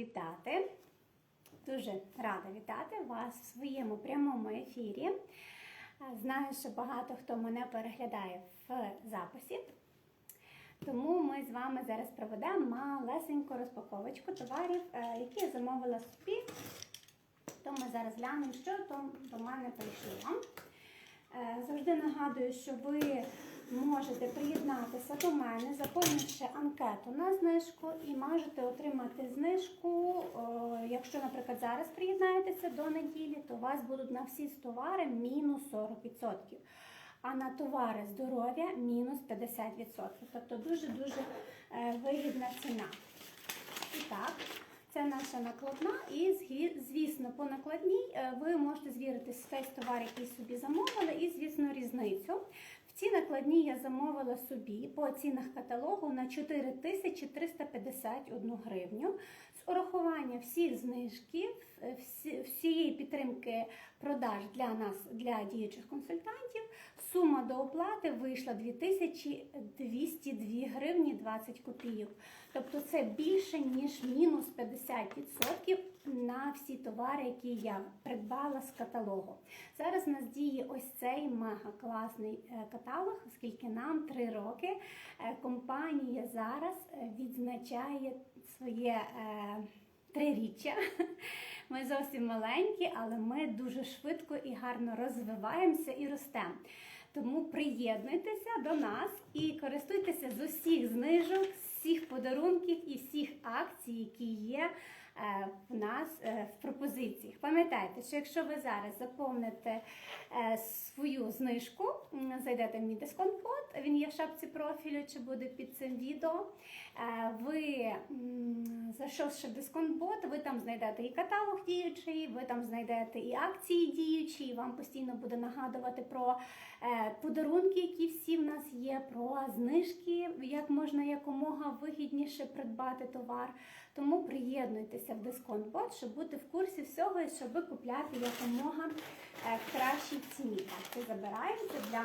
вітати. Дуже рада вітати вас в своєму прямому ефірі. Знаю, що багато хто мене переглядає в записі. Тому ми з вами зараз проведемо малесеньку розпаковочку товарів, е, які я замовила собі. То ми зараз глянемо, що там до мене прийшло. Е, Завжди нагадую, що ви можете приєднатися до мене, заповнивши анкету на знижку, і можете отримати знижку. е, Якщо, наприклад, зараз приєднаєтеся до неділі, то у вас будуть на всі товари мінус 40%. А на товари здоров'я мінус 50%. Тобто дуже-дуже е, вигідна ціна. І так, це наша накладна, і звісно, по накладній е, ви можете звірити весь товар, який собі замовили, і звісно різницю. В накладні я замовила собі по цінах каталогу на 4351 гривню. З урахування всіх знижків, е, всі- всієї підтримки продаж для нас, для діючих консультантів, сума до оплати вийшла 2202 гривні 20 копійок. Тобто це більше, ніж мінус 50% на всі товари, які я придбала з каталогу. Зараз нас діє ось цей мега класний е, каталог, оскільки нам 3 роки. Е, Компанія зараз е, відзначає своє триріччя. Ми зовсім маленькі, але ми дуже швидко і гарно розвиваємося і ростемо. Тому приєднуйтеся до нас і користуйтеся з усіх знижок, з всіх подарунків і всіх акцій, які є в нас е, в пропозиціях. Пам'ятайте, що якщо ви зараз заповните е, свою знижку, зайдете в мій дисконт-код, він є в шапці профілю чи буде під цим відео. е, Ви зайшовши в дисконт-бот, ви там знайдете і каталог діючий, ви там знайдете і акції діючі, і вам постійно буде нагадувати про е, подарунки, які всі в нас є, про знижки, як можна якомога вигідніше придбати товар. Тому приєднуйтеся в дисконт-бот, щоб бути в курсі всього і щоб купляти якомога е, в кращій ціні. Так, це забираємо для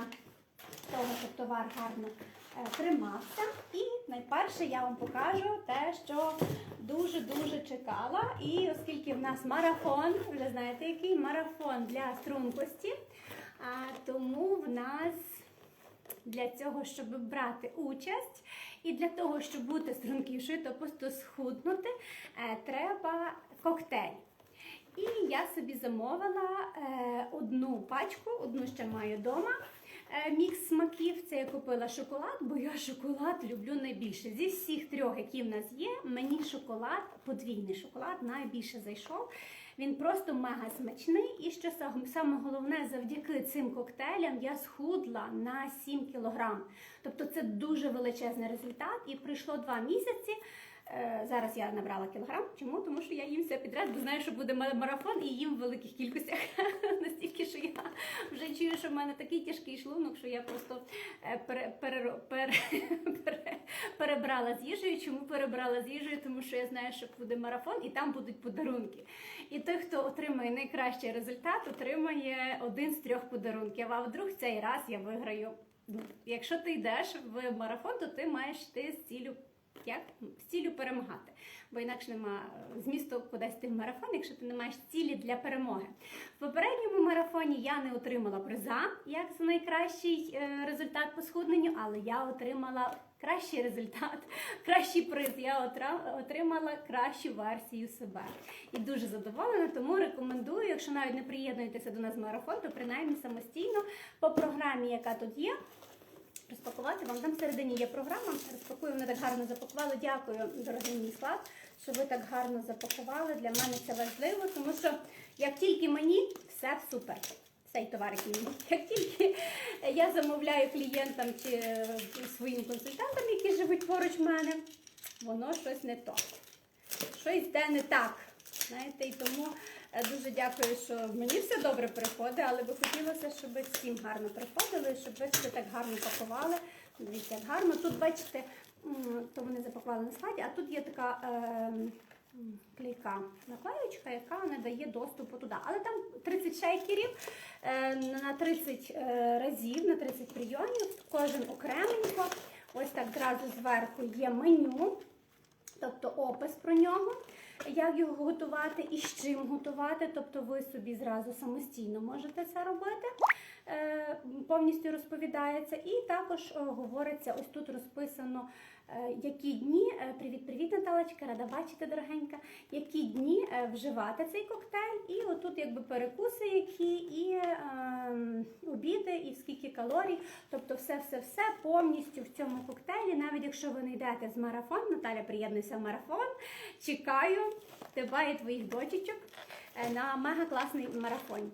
того, щоб товар гарно е, тримався. І найперше я вам покажу те, що дуже-дуже чекала. І оскільки в нас марафон, вже знаєте, який марафон для стрункості, тому в нас для цього, щоб брати участь, і для того, щоб бути стрункішою, то просто схуднути, е, треба коктейль. І я собі замовила е, одну пачку, одну ще маю вдома. Е, мікс смаків. Це я купила шоколад, бо я шоколад люблю найбільше. Зі всіх трьох, які в нас є, мені шоколад, подвійний шоколад, найбільше зайшов. Він просто мега смачний. І що сам- саме головне, завдяки цим коктейлям я схудла на 7 кілограм. Тобто це дуже величезний результат. І пройшло два місяці. Е, Зараз я набрала кілограм. Чому? Тому що я їм все підряд, бо знаю, що буде марафон і їм в великих кількостях. Настільки, що я вже чую, що в мене такий тяжкий шлунок, що я просто е, пере, пере, пере, перебрала з їжею. Чому перебрала з їжею? Тому що я знаю, що буде марафон і там будуть подарунки. І той, хто отримає найкращий результат, отримає один з трьох подарунків. А вдруг цей раз я виграю. Ну, Якщо ти йдеш в марафон, то ти маєш йти з цілю як з ціллю перемагати, бо інакше нема е, змісту кудись ти в марафон, якщо ти не маєш цілі для перемоги. В попередньому марафоні я не отримала приза як за найкращий е, результат по схудненню, але я отримала кращий результат, кращий приз. Я отримала кращу версію себе. І дуже задоволена, тому рекомендую, якщо навіть не приєднуєтеся до нас в марафон, то принаймні самостійно по програмі, яка тут є. Розпакувати вам там всередині є програма. Розпакую, вони так гарно запакували. Дякую, дорогий мій склад, що ви так гарно запакували. Для мене це важливо, тому що як тільки мені, все супер. Цей товар, який мені. Як тільки я замовляю клієнтам чи е, своїм консультантам, які живуть поруч мене, воно щось не то. Щось йде не так. Знаєте, і тому дуже дякую, що мені все добре приходить, але би хотілося, щоб всім гарно приходили, щоб ви все так гарно пакували. Дивіться, як гарно. Тут, бачите, то вони запакували на складі, а тут є така е, клейка наклеючка, яка не дає доступу туди. Але там 30 шейкерів е, на 30 е, разів, на 30 прийомів, кожен окременько. Ось так зразу зверху є меню тобто опис про нього. Як його готувати і з чим готувати. Тобто ви собі зразу самостійно можете це робити. Е, Повністю розповідається, і також е, говориться, ось тут розписано, які дні, е, привіт, привіт, Наталочка, рада бачити, дорогенька, які дні е, вживати цей коктейль, і отут якби перекуси, які, і ем, обіди, і скільки калорій. Тобто все-все-все повністю в цьому коктейлі, навіть якщо ви не йдете з марафон, Наталя, приєднуйся в марафон. Чекаю тебе і твоїх дочечок е, на мега класний марафон.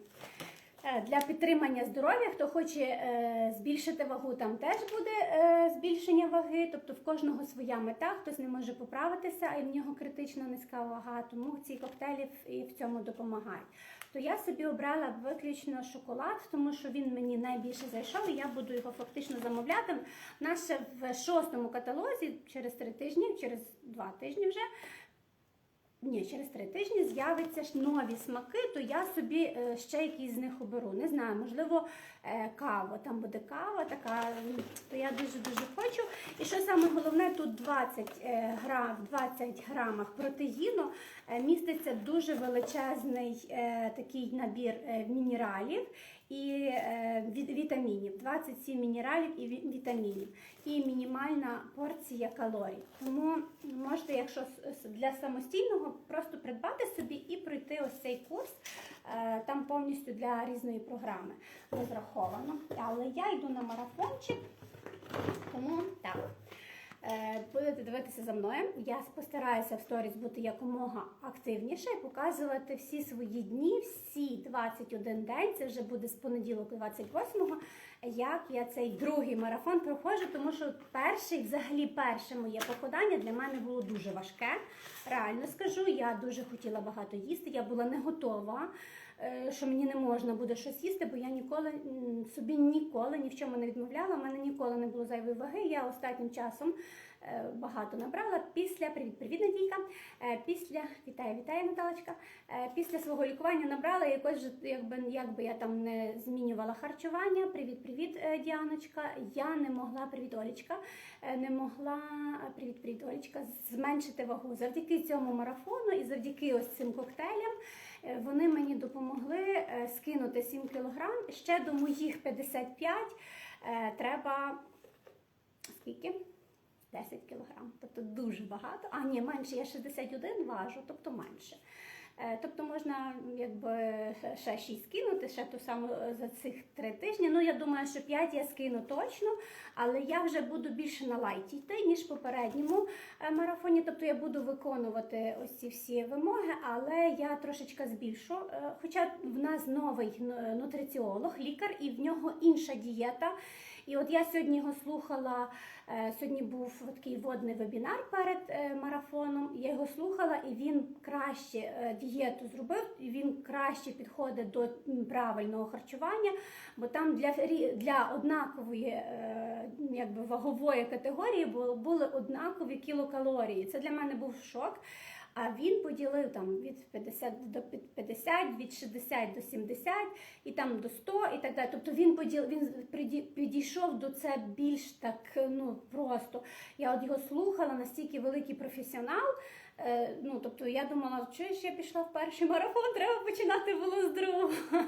Е, Для підтримання здоров'я, хто хоче е, збільшити вагу, там теж буде е, збільшення ваги. Тобто в кожного своя мета, хтось не може поправитися, а в нього критично низька вага. Тому ці коктейлі і в цьому допомагають. То я собі обрала виключно шоколад, тому що він мені найбільше зайшов, і я буду його фактично замовляти. Ще в шостому каталозі через три тижні, через два тижні вже. Ні, через три тижні з'являться нові смаки, то я собі е, ще якісь з них оберу. Не знаю, можливо, е, кава. Там буде кава, така, то я дуже-дуже хочу. І що саме головне, тут 20 е, грам, 20 грамах протеїну е, міститься дуже величезний такий набір мінералів і вітамінів. 27 мінералів і вітамінів. І мінімальна порція калорій. Тому можете, якщо для самостійного, просто придбати собі і пройти ось цей курс. Е, Там повністю для різної програми розраховано. Але я йду на марафончик, тому так. Е, Будете дивитися за мною. Я постараюся в сторіс бути якомога активніше і показувати всі свої дні, всі 21 день. Це вже буде з понеділок 28-го. Як я цей другий марафон проходжу, тому що перший, взагалі, перше моє покладання для мене було дуже важке. Реально скажу, я дуже хотіла багато їсти, я була не готова. е, Що мені не можна буде щось їсти, бо я ніколи собі ніколи ні в чому не відмовляла. У мене ніколи не було зайвої ваги. Я останнім часом багато набрала після привіт, привіт, Надійка. Е, Після вітаю, вітаю, Наталочка. Е, Після свого лікування набрала якось якби якби я там не змінювала харчування. Привіт, привіт, е, Діаночка. Я не могла, привіт, Олічка. е, Не могла е, привіт, привіт, Олічка, зменшити вагу завдяки цьому марафону і завдяки ось цим коктейлям. е, Вони мені допомогли е, скинути 7 кілограм. Ще до моїх 55 е, треба скільки? 10 кілограм, тобто дуже багато. А ні, менше, я 61 важу, тобто менше. Е, Тобто можна якби ще 6 кинути, ще ту саму е, за цих 3 тижні. Ну, я думаю, що 5 я скину точно, але я вже буду більше на лайті йти, ніж в попередньому е, марафоні. Тобто я буду виконувати ось ці всі вимоги, але я трошечки збільшу. Хоча в нас новий ну, нутриціолог, лікар, і в нього інша дієта. І от я сьогодні його слухала. е, Сьогодні був такий водний вебінар перед е, марафоном. Я його слухала, і він краще е, дієту зробив, і він краще підходить до правильного харчування, бо там для для однакової якби вагової категорії бу- були однакові кілокалорії. Це для мене був шок. А він поділив там від 50 до під 50, від 60 до 70 і там до 100 і так далі. Тобто він поділ, він підійшов до це більш так ну просто. Я от його слухала, настільки великий професіонал. Е, ну, тобто я думала, що ж я пішла в перший марафон, треба починати було з другого.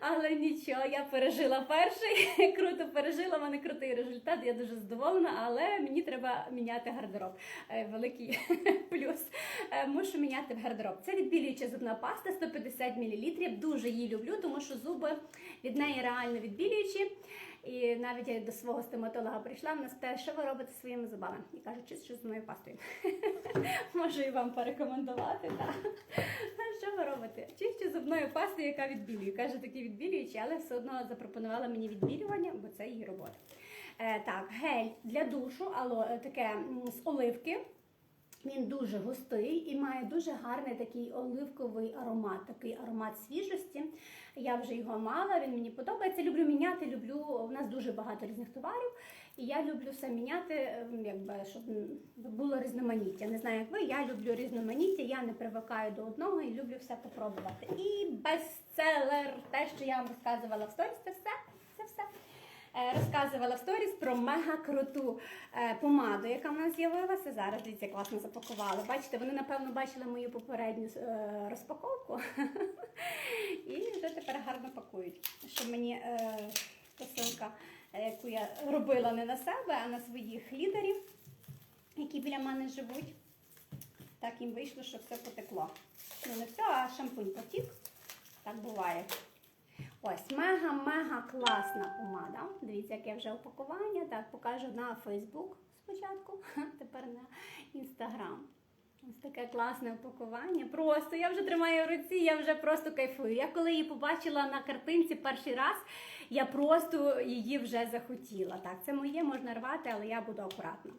Але нічого, я пережила перший, круто пережила, в мене крутий результат, я дуже задоволена, але мені треба міняти гардероб. Е, Великий плюс. Е, Мушу міняти гардероб. Це відбілююча зубна паста 150 мл. Дуже її люблю, тому що зуби від неї реально відбілюючі. І навіть я до свого стоматолога прийшла, вона спитає, що ви робите своїми зубами. І кажу, що з моєю пастою. Можу і вам порекомендувати. Так. Що ви робите? Чищу зубною пастою, яка відбілює. Каже, такі відбілюючі, але все одно запропонувала мені відбілювання, бо це її робота. Е, так, гель для душу, ало, е, таке з оливки. Він дуже густий і має дуже гарний такий оливковий аромат, такий аромат свіжості. Я вже його мала, він мені подобається. Люблю міняти, люблю. У нас дуже багато різних товарів, і я люблю все міняти, ем, якби щоб було різноманіття. Не знаю, як ви, я люблю різноманіття, я не привикаю до одного і люблю все попробувати. І бестселер, те, що я вам розказувала в сторіс, це все. Це все. Е, розказувала в сторіс про мега круту е, помаду, яка в нас з'явилася. Зараз дивіться, класно запакувала. Бачите, вони напевно бачили мою попередню е, розпаковку і вже тепер гарно пакують. Що мені посилка, яку я робила не на себе, а на своїх лідерів, які біля мене живуть. Так їм вийшло, що все потекло. Ну не все, а шампунь потік. Так буває. Ось мега-мега класна помада. Дивіться, яке вже упакування. Так, покажу на Фейсбук спочатку, тепер на Інстаграм. Ось таке класне упакування. Просто я вже тримаю в руці, я вже просто кайфую. Я коли її побачила на картинці перший раз, я просто її вже захотіла. Так, це моє можна рвати, але я буду акуратна.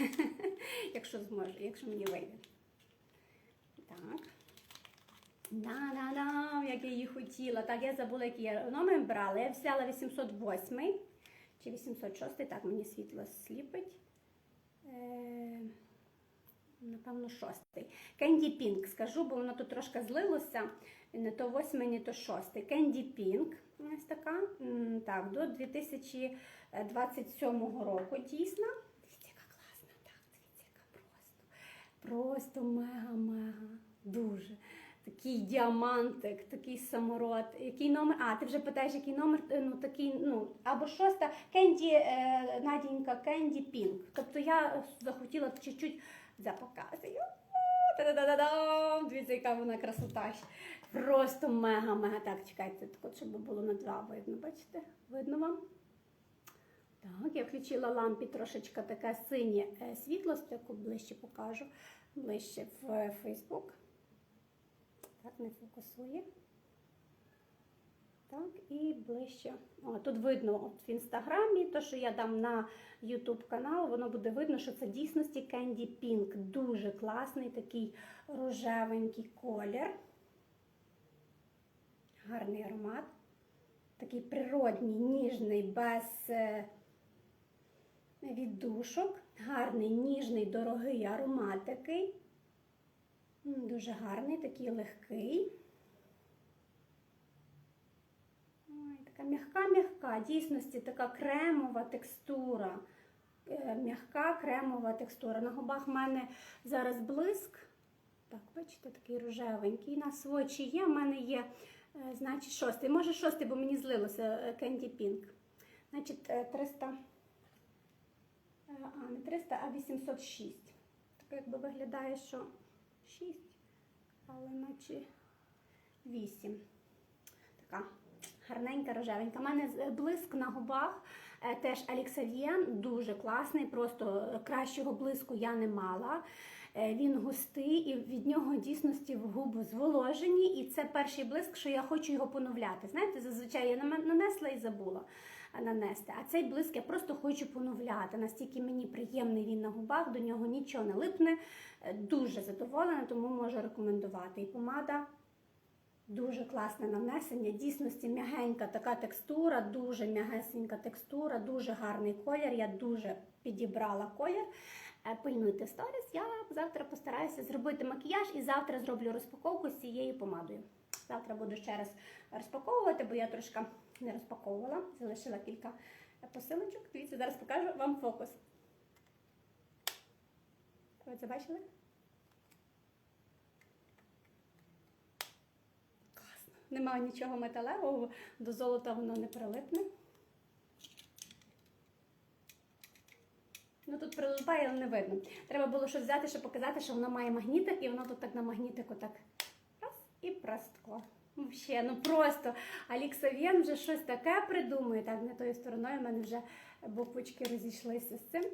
якщо зможу, якщо мені вийде. Так. Да-да-да, як я її хотіла. Так, я забула, який я номер брала. Я взяла 808 чи 806, так мені світло сліпить. Е, напевно, шостий. Кенді Пінк, скажу, бо воно тут трошки злилося. Не то восьмий, не то шостий. Кенді Пінк. Ось така. Так, до 2027 року дійсно. Дивіться, яка класна. Так, дивіться, яка просто. Просто мега-мега. Дуже. Такий діамантик, такий самород. Який номер? А, ти вже питаєш, який номер? Е, Ну, такий, ну, або шоста. Кенді, е, Надінька, Кенді Пінк. Тобто я захотіла чуть-чуть запоказую. Та-да-да-да-дам! Дивіться, яка вона красота. Просто мега-мега. Так, чекайте, так от, щоб було на два видно, бачите? Видно вам? Так, я включила лампі трошечки таке синє е, світло, таку ближче покажу, ближче в Facebook. Так, не фокусує. Так, і ближче. О, тут видно от в інстаграмі, то, що я дам на YouTube канал, воно буде видно, що це дійсності Candy Pink. Дуже класний такий рожевенький колір. Гарний аромат. Такий природній, ніжний, без е, віддушок. Гарний, ніжний, дорогий аромат. Дуже гарний, такий легкий. Ой, така м'яка-м'яка, дійсності така кремова текстура. Е, М'яка кремова текстура. На губах в мене зараз блиск. Так, бачите, такий рожевенький. На свочі є. В мене є, е, значить, шостий. Може, шостий, бо мені злилося Candy Pink. Значить, е, 300. е, А, не 300, а 806. Так якби виглядає, що 6, але наче 8. Така гарненька, рожевенька. У мене блиск на губах. е, Теж Аліксав'єн, дуже класний, просто е, кращого блиску я не мала. Е, Він густий і від нього дійсності в губи зволожені. І це перший блиск, що я хочу його поновляти. Знаєте, зазвичай я нанесла і забула е, нанести. А цей блиск я просто хочу поновляти. Настільки мені приємний він на губах, до нього нічого не липне. Е, Дуже задоволена, тому можу рекомендувати. І помада Дуже класне нанесення, дійсності м'ягенька така текстура, дуже м'ягесенька текстура, дуже гарний колір. Я дуже підібрала колір. Е, Пильнуйте сторіс. Я завтра постараюся зробити макіяж і завтра зроблю розпаковку з цією помадою. Завтра буду ще раз розпаковувати, бо я трошки не розпаковувала, залишила кілька посилочок. Дивіться, зараз покажу вам фокус. Ви це бачили? Класно. Немає нічого металевого, до золота воно не прилипне. Ну тут прилипає, але не видно. Треба було щось взяти, щоб показати, що воно має магнітик, і воно тут так на магнітику так раз і просткло. Взагалі, ну просто Аліксавєн вже щось таке придумує. Так, не тою стороною в мене вже буквочки розійшлися з цим.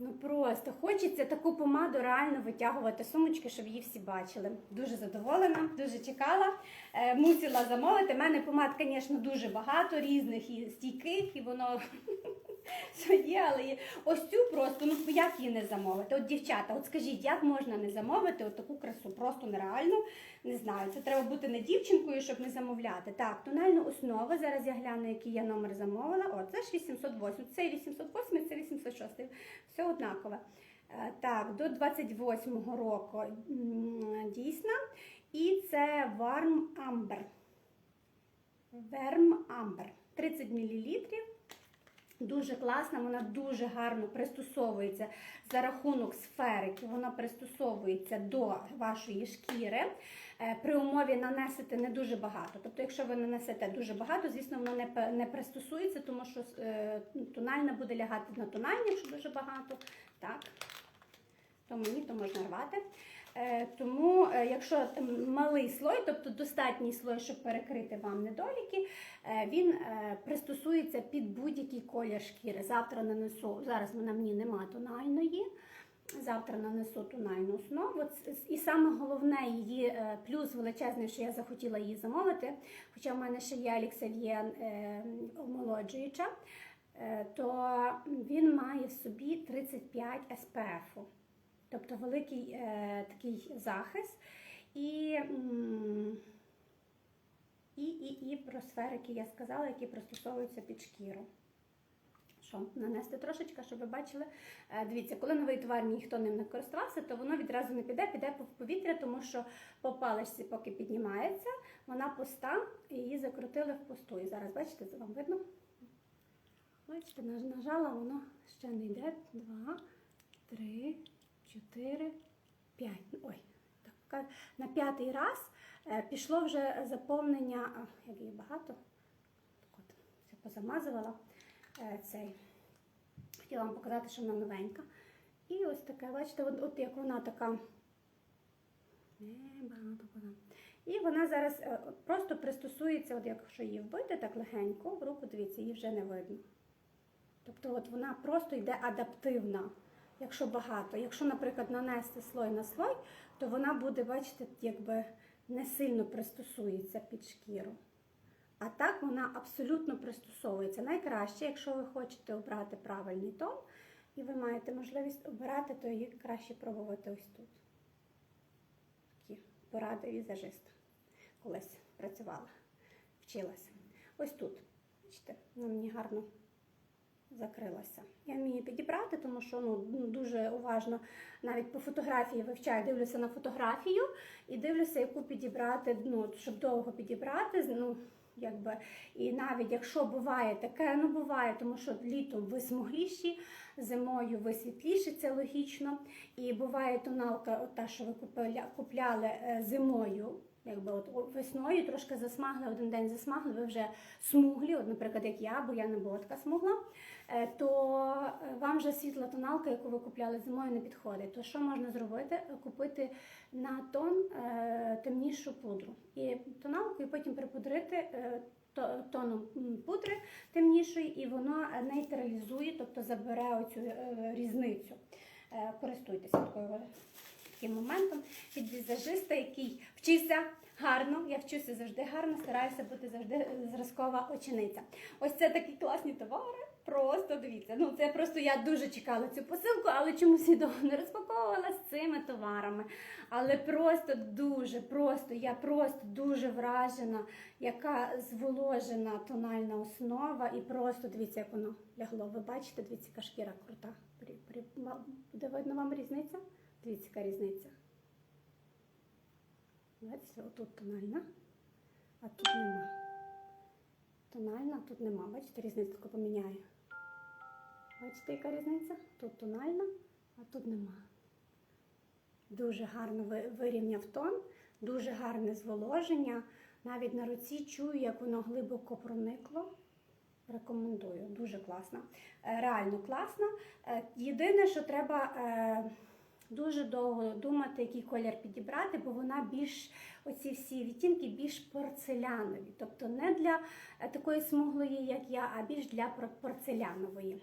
Ну просто хочеться таку помаду реально витягувати сумочки, щоб її всі бачили. Дуже задоволена, дуже чекала. Е, мусила замовити. У мене помад, звісно, дуже багато різних і стійких, і воно все є, але є. ось цю просто, ну як її не замовити? От дівчата, от скажіть, як можна не замовити от таку красу? Просто нереально. Не знаю, це треба бути не дівчинкою, щоб не замовляти. Так, тональну основу. Зараз я гляну, який я номер замовила. О, це ж 808. Це 808, це 806. Все однакове. Е, Так, до 28-го року дійсно. І це Warm Amber. Warm Amber. 30 мл. Дуже класна, вона дуже гарно пристосовується за рахунок сферики, вона пристосовується до вашої шкіри. Е, При умові нанесете не дуже багато. Тобто, якщо ви нанесете дуже багато, звісно, воно не, не пристосується, тому що е, тональна буде лягати на тональні, якщо дуже багато. Так. То мені то можна рвати. Е, Тому, е, якщо малий слой, тобто достатній слой, щоб перекрити вам недоліки, е, він пристосується під будь-який колір шкіри. Завтра нанесу, зараз на мені нема тональної. Завтра нанесу тональну основу. І саме головне її плюс величезний, що я захотіла її замовити. Хоча в мене ще є Аліксав'є е, омолоджуюча, то він має в собі 35 SPF. Тобто великий е, такий захист. І, і, і, і про сферики я сказала, які пристосовуються під шкіру. Що, нанести трошечки, щоб ви бачили. Е, Дивіться, коли новий товар ніхто ним не користувався, то воно відразу не піде, піде в повітря, тому що по паличці, поки піднімається, вона пуста, і її закрутили в пусту. І зараз, бачите, це вам видно? Бачите, нажала, воно ще не йде. Два, три, чотири, п'ять. Ну, Ой, так, на п'ятий раз е, пішло вже заповнення, а, як її багато. Так от, це позамазувала е, цей. Хотіла вам показати, що вона новенька. І ось таке, бачите, от, от як вона така. Не, багато вона. І вона зараз е, просто пристосується, от якщо її вбити так легенько, в руку, дивіться, її вже не видно. Тобто от вона просто йде адаптивна, якщо багато. Якщо, наприклад, нанести слой на слой, то вона буде, бачите, якби не сильно пристосується під шкіру. А так вона абсолютно пристосовується. Найкраще, якщо ви хочете обрати правильний тон, і ви маєте можливість обирати, то її краще пробувати ось тут. Такі поради візажиста. Колись працювала, вчилася. Ось тут. Бачите, вона мені гарно закрилася. Я вмію підібрати, тому що ну, дуже уважно навіть по фотографії вивчаю, дивлюся на фотографію і дивлюся, яку підібрати, ну, щоб довго підібрати. Ну, якби, і навіть якщо буває таке, ну буває, тому що літом ви смугліші, зимою ви світліші, це логічно. І буває тоналка, от та, що ви купляли е, зимою. Якби от весною трошки засмагли, один день засмагли, ви вже смуглі, от, наприклад, як я, бо я не була така смугла, то е, вам вже світла тоналка, яку ви купляли зимою, не підходить. То що можна зробити? Е, Купити на тон е, темнішу пудру. І тоналку, і потім припудрити е, то- тоном пудри темнішої, і воно е, нейтралізує, тобто забере оцю е, різницю. Е, Користуйтеся такою таким моментом від візажиста, який вчився гарно. Я вчуся завжди гарно, стараюся бути завжди е, зразкова учениця. Ось це такі класні товари. Просто дивіться. Ну це просто я дуже чекала цю посилку, але чомусь я довго не розпаковувала з цими товарами. Але просто дуже, просто я просто дуже вражена, яка зволожена тональна основа, і просто дивіться, як воно лягло. Ви бачите, дивіться, яка шкіра крута. Буде видно вам різниця? Дивіться, яка різниця. Бачите, отут тональна, а тут нема. Тональна, тут нема. Бачите, різницю поміняю. Бачите, яка різниця? Тут тональна, а тут нема. Дуже гарно вирівняв тон, дуже гарне зволоження. Навіть на руці чую, як воно глибоко проникло. Рекомендую, дуже класно. Е, Реально класно. Е, Єдине, що треба е, дуже довго думати, який колір підібрати, бо вона більш, оці всі відтінки більш порцелянові. Тобто не для такої смуглої, як я, а більш для порцелянової.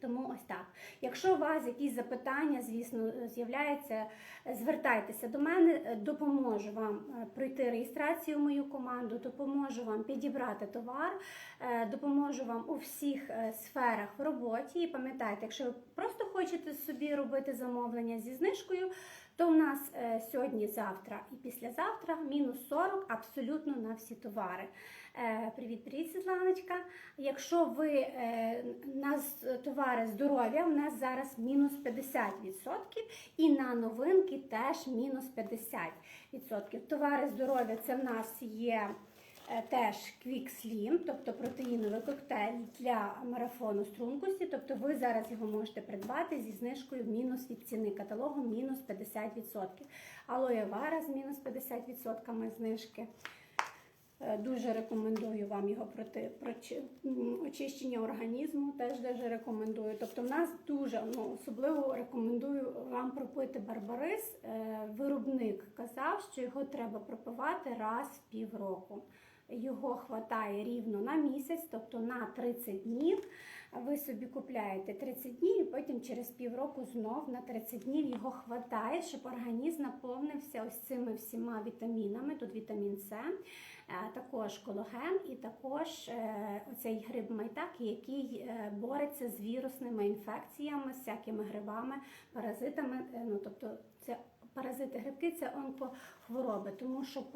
Тому ось так. Якщо у вас якісь запитання, звісно, з'являються, звертайтеся до мене, допоможу вам е, пройти реєстрацію в мою команду, допоможу вам підібрати товар, е, допоможу вам у всіх е, сферах в роботі. І пам'ятайте, якщо ви просто хочете собі робити замовлення зі знижкою, то в нас е, сьогодні, завтра і післязавтра мінус 40 абсолютно на всі товари. Е, Привіт, привіт, Світланочка. Якщо ви нас на товари здоров'я, у нас зараз мінус 50%, і на новинки теж мінус 50%. Товари здоров'я це в нас є е, теж Quick Slim, тобто протеїновий коктейль для марафону стрункості. Тобто ви зараз його можете придбати зі знижкою мінус від ціни каталогу мінус 50%. Алоє Вара з мінус 50% знижки. Е, Дуже рекомендую вам його проти очищення організму. Теж дуже рекомендую. Тобто, в нас дуже ну особливо рекомендую вам пропити барбарис. Е, Виробник казав, що його треба пропивати раз в півроку. Його хватає рівно на місяць, тобто на 30 днів. Ви собі купляєте 30 днів, і потім через півроку знов на 30 днів його хватає, щоб організм наповнився ось цими всіма вітамінами. Тут вітамін С, е, також кологен і також е, оцей гриб майтакі, який е, бореться з вірусними інфекціями, з всякими грибами, паразитами. Ну тобто це паразити грибки, це онкохвороби, тому щоб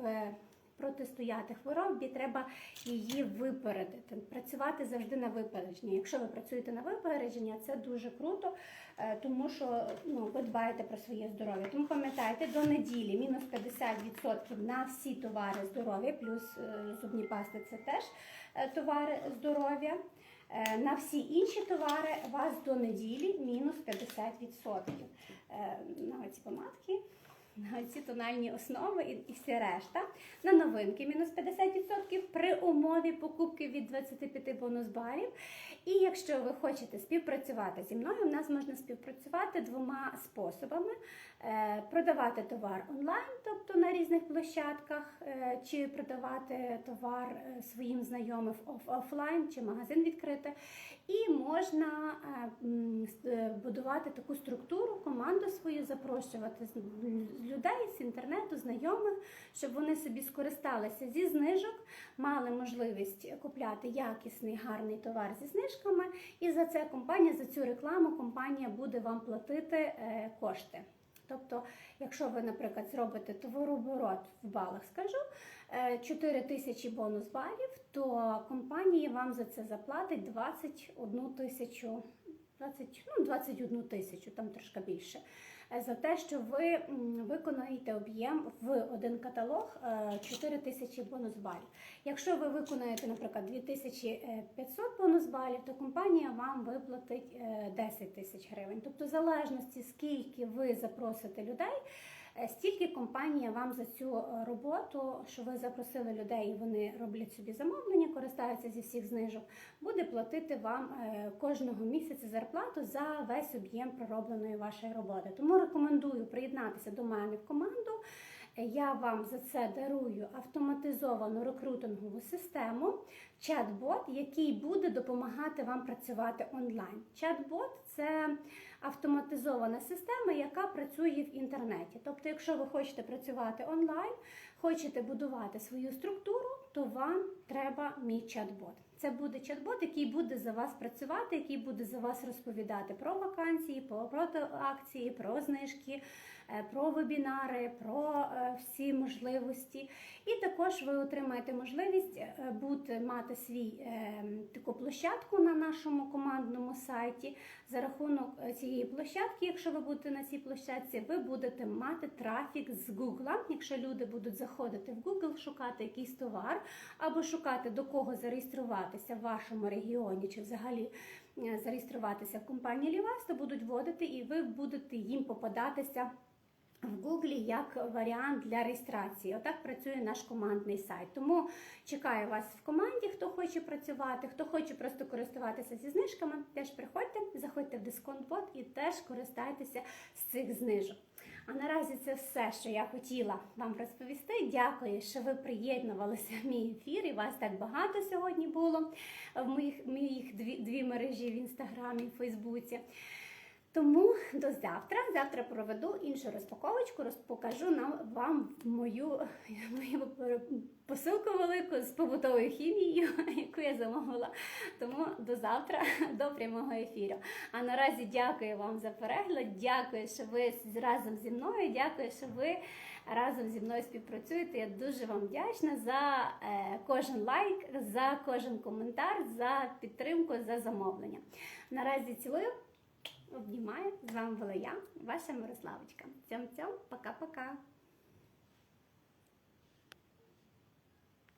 протистояти хворобі, треба її випередити. Працювати завжди на випередження. Якщо ви працюєте на випередження, це дуже круто, е, тому що ну, ви дбаєте про своє здоров'я. Тому пам'ятайте, до неділі мінус 50% на всі товари здоров'я, плюс е, зубні пасти це теж е, товари здоров'я. На всі інші товари у вас до неділі мінус 50%. Е, На ці помадки на ці тональні основи і, і все решта. На новинки мінус 50% при умові покупки від 25 бонус барів. І якщо ви хочете співпрацювати зі мною, у нас можна співпрацювати двома способами: продавати товар онлайн, тобто на різних площадках, е, чи продавати товар е, своїм знайомим офлайн, чи магазин відкрити. І можна е, е, будувати таку структуру, команду свою запрошувати людей з інтернету, знайомих, щоб вони собі скористалися зі знижок, мали можливість купляти якісний гарний товар зі знижками. І за це компанія, за цю рекламу компанія буде вам платити е, кошти. Тобто, якщо ви, наприклад, зробите товарооборот в балах, скажу, е, 4 тисячі бонус балів, то компанія вам за це заплатить 21 тисячу. 20, ну, 21 тисячу, там трошки більше, е, за те, що ви виконаєте об'єм в один каталог е, 4 тисячі бонус балів. Якщо ви виконаєте, наприклад, 2500 бонус балів, то компанія вам виплатить е, 10 тисяч гривень. Тобто, в залежності, скільки ви запросите людей, е, стільки компанія вам за цю е, роботу, що ви запросили людей, і вони роблять собі замовлення, користаються зі всіх знижок, буде платити вам е, кожного місяця зарплату за весь об'єм проробленої вашої роботи. Тому рекомендую приєднатися до мене в команду. Я вам за це дарую автоматизовану рекрутингову систему, чат-бот, який буде допомагати вам працювати онлайн. Чат-бот це автоматизована система, яка працює в інтернеті. Тобто, якщо ви хочете працювати онлайн, хочете будувати свою структуру, то вам треба мій чат-бот. Це буде чат-бот, який буде за вас працювати, який буде за вас розповідати про вакансії, про акції, про знижки, е, про вебінари, про е, всі можливості. І також ви отримаєте можливість е, бути мати свій е, таку площадку на нашому командному сайті. За рахунок цієї площадки, якщо ви будете на цій площадці, ви будете мати трафік з Google. Якщо люди будуть заходити в Google, шукати якийсь товар або шукати до кого зареєструватися в вашому регіоні чи взагалі е, зареєструватися в компанії Лівас, то будуть вводити і ви будете їм попадатися. В Гуглі як варіант для реєстрації. Отак працює наш командний сайт. Тому чекаю вас в команді, хто хоче працювати, хто хоче просто користуватися зі знижками. Теж приходьте, заходьте в дисконт-бот і теж користайтеся з цих знижок. А наразі це все, що я хотіла вам розповісти. Дякую, що ви приєднувалися в мій ефір. І вас так багато сьогодні було в моїх, моїх дві, дві мережі в інстаграмі, в Фейсбуці. Тому до завтра. Завтра проведу іншу розпаковочку, розпокажу нам вам мою, мою посилку велику з побутовою хімією, яку я замовила. Тому до завтра, до прямого ефіру. А наразі дякую вам за перегляд. Дякую, що ви разом зі мною. Дякую, що ви разом зі мною співпрацюєте. Я дуже вам вдячна за е, кожен лайк, за кожен коментар, за підтримку, за замовлення. Наразі цілую. Обнімаю. З вами була я, ваша Мирославочка. Цьом-цьом, пока-пока.